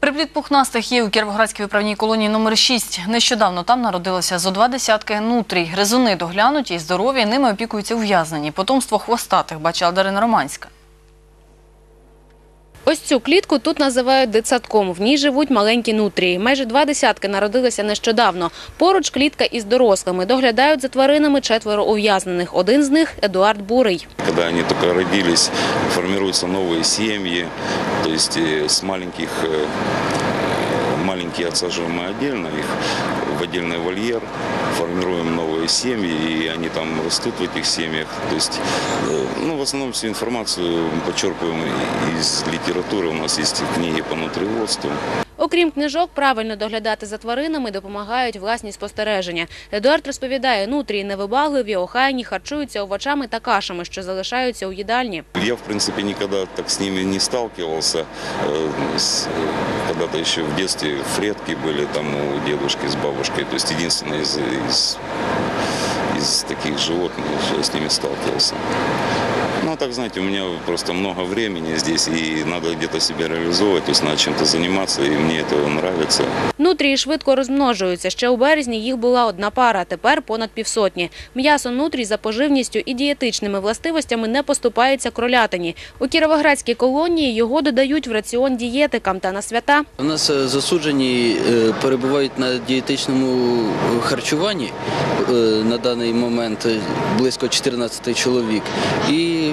Припліт пухнастих є у Кіровоградській виправній колонії номер 6. Нещодавно там народилося зо два десятки нутрій. Гризуни доглянуті і здорові, ними опікуються ув'язнені. Потомство хвостатих, бачила Дарина Романська. Ось цю клітку тут називають дитсадком. В ній живуть маленькі нутрії. Майже два десятки народилися нещодавно. Поруч клітка із дорослими. Доглядають за тваринами четверо ув'язнених. Один з них – Едуард Бурий. Когда они только родились, формируются новые семьи, то есть э, с маленьких, э, маленькие отсаживаем мы отдельно, их в отдельный вольер, формируем новые семьи, и они там растут в этих семьях. То есть, э, ну, в основном всю информацию мы подчерпываем из литературы, у нас есть книги по нутриводству. Окрім книжок, правильно доглядати за тваринами допомагають власні спостереження. Едуард розповідає, нутрії невибагливі, охайні, харчуються овочами та кашами, що залишаються у їдальні. Я, в принципе, никогда так с ними не сталкивался. Э, с- Когда-то еще в детстве фредки были там у дедушки с бабушкой. То есть единственное из, из, из таких животных, что я с ними сталкивался. Ну, а так, знаете, у меня просто много времени здесь, и надо где-то себя реализовывать, то есть надо чем-то заниматься, и мне это нравится. Нутрії швидко розмножуються. Ще у березні їх була одна пара, тепер понад півсотні. М'ясо нутрій за поживністю і дієтичними властивостями не поступається кролятині. У Кіровоградській колонії його додають в раціон дієтикам та на свята. У нас е, засуджені е, перебувають на дієтичному е, харчуванні е, на даний момент е, близько 14 чоловік. І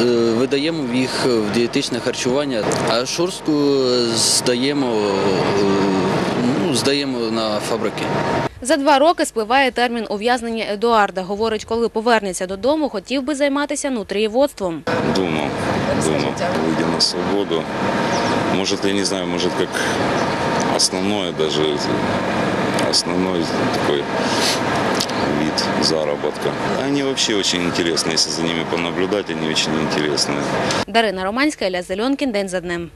е, видаємо їх в дієтичне харчування, а шорстку е, здаємо, е, ну, здаємо на фабрики. За два роки спливає термін ув'язнення Едуарда. Говорить, коли повернеться додому, хотів би займатися нутрієводством. Думал, думал, выйдя на свободу. Может, я не знаю, может, как основное даже, основной такой вид заработка. Они вообще очень интересны, если за ними понаблюдать, они очень интересные. Дарина Романська, Ілля Зеленкін, День за днем.